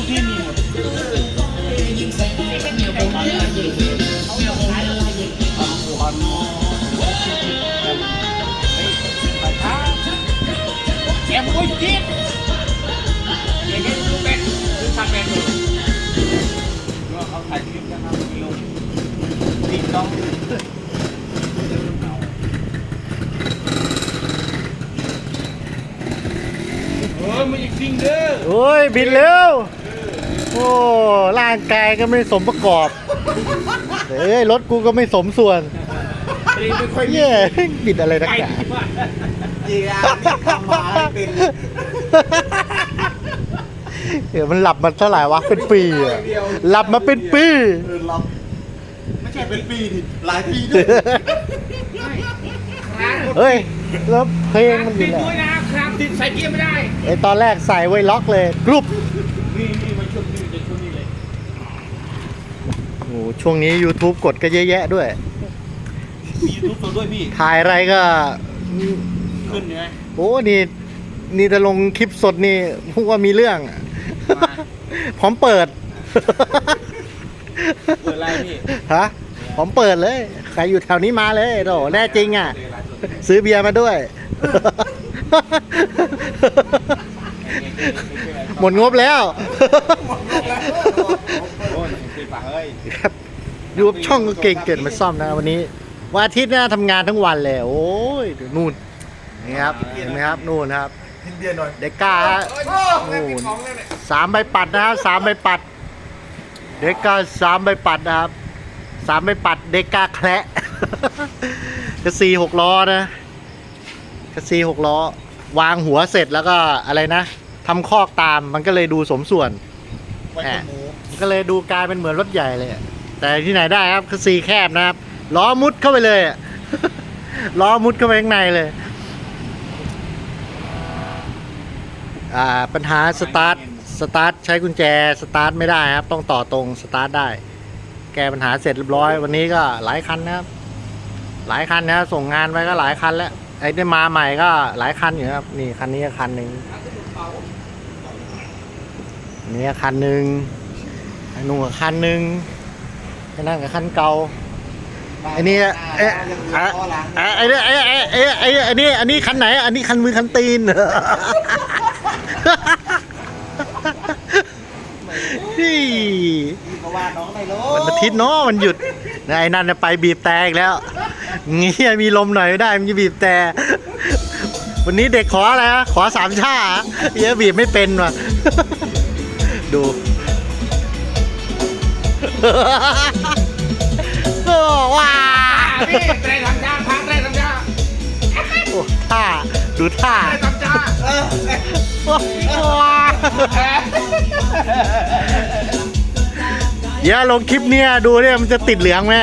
ทุกที่มีหมดแอมโอ้ยจี๊ดอย่างนี้เป็นคือทำเป็นอยู่ก็เขาถ่ายคลิปกันนะมีลงติดต้องเออมันจริงเด้อโอ้ยบินเร็ว โอ้ร่างกายก็ไม่สมประกอบเอ้ยรถกูก็ไม่สมส่วนไม่ค่อยมีเย้บิดอะไรนักไก่หนาที่ว่าจริงอะทำมาให้เป็นเดี๋ยวมันหลับมาเท่าไหร่วะเป็นปีอะหลับมาเป็นปีเออรับไม่ใช่เป็นปีดิหลายปีด้วยครางเฮ้ยแล้วเพลงมันอติยู่ดแหละด้วยนะครางติดใส่เกียร์ไม่ได้ไอตอนแรกใส่ไว้ล็อกเลยกรุ๊ปนี่นี่มาช่วงนี้จะช่วงนี้เลย โอ้ช่วงนี้ YouTube กดก็เยอะแยะด้วย มียูทูบตัวด้วยพี่ ถ่ายอะไรก็ ขึ้นไงโอ้ นี่ นี่จะลงคลิปสดนี่พวกว่ามีเรื่องอะมาพร้อมเปิด เปิดอะไรพี่ฮะผมเปิดเลย ใครอยู่แถวนี้มาเลยโถแน่จริงอะซื้อเบียร์มาด้วยหมดงบแล้วโอ้ยติด ปากเฮ้ยครับดูช่องก็เก่งเกิดมาซ่อมนะวันนี้วันอาทิตย์หน้าทำงานทั้งวันเลยโอ้ยดูนู่นนี่ครับเห็นไหมครับนู่นครับกินเบียร์หน่อยเด็กกล้าฮะนู่นของแล้วเนี่ยสามใบปัดนะครับสามใบปัด เด็กกล้าสามใบปัดนะครับสามใบปัดเด็กกล้าแคระกระซีหกล้อนะกระซีหกล้อ วางหัวเสร็จแล้วก็อะไรนะทำคอกตามมันก็เลยดูสมส่วนไว้กับหมูมัน ก็เลยดูกลายเป็นเหมือนรถใหญ่เลยแต่ที่ไหนได้ครับคือซีแคบนะครับล้อมุดเข้าไปเลยล้อมุดเข้าไปข้างในเลย อ่าปัญหาสตาร์ทสตาร์ทใช้กุญแจสตาร์ทไม่ได้ครับ ต้องต่อตรงสตาร์ทได้ แก้ปัญหาเสร็จเรียบร้อย วันนี้ก็หลายคันนะครับ หลายคันนะครับส่งงานไปก็หลายคันแล้วไอ้ได้มาใหม่ก็หลายคันอยู่ครับ นี่คันนี้ก็คันหนึ่งนี่ก็คันหนึ่ง ไอ้นุ่งกับคันหนึ่งไอ้นั่นกับคันเก่าไอ้นี่อะเอ๊ะอะอะไอ้เนี่ยไอ้ไอ้ไอ้ไอ้ไอ้นี่อันนี้คันไหน อันนี้คันมือคันตีนฮี่พี่ก็ว่าน้องไม่รู้วันอาทิตย์เนาะมันหยุดนะไอ้นั่นน่ะไปบีบแต่อีกแล้วเงี้ยมีลมหน่อยไม่ได้มันจะบีบแต่วันนี้เด็กขออะไรนะขอสามชาเหี้ยบีบไม่เป็นว่ะดู โอ้ว้าพี่เตะทำจ้าพังเตะทำจ้าโอ้ท่าดูท่าเตะทำจ้าเออว้าเดี๋ยวลงคลิปเนี้ยดูเนี่ยมันจะติดเหลืองไหม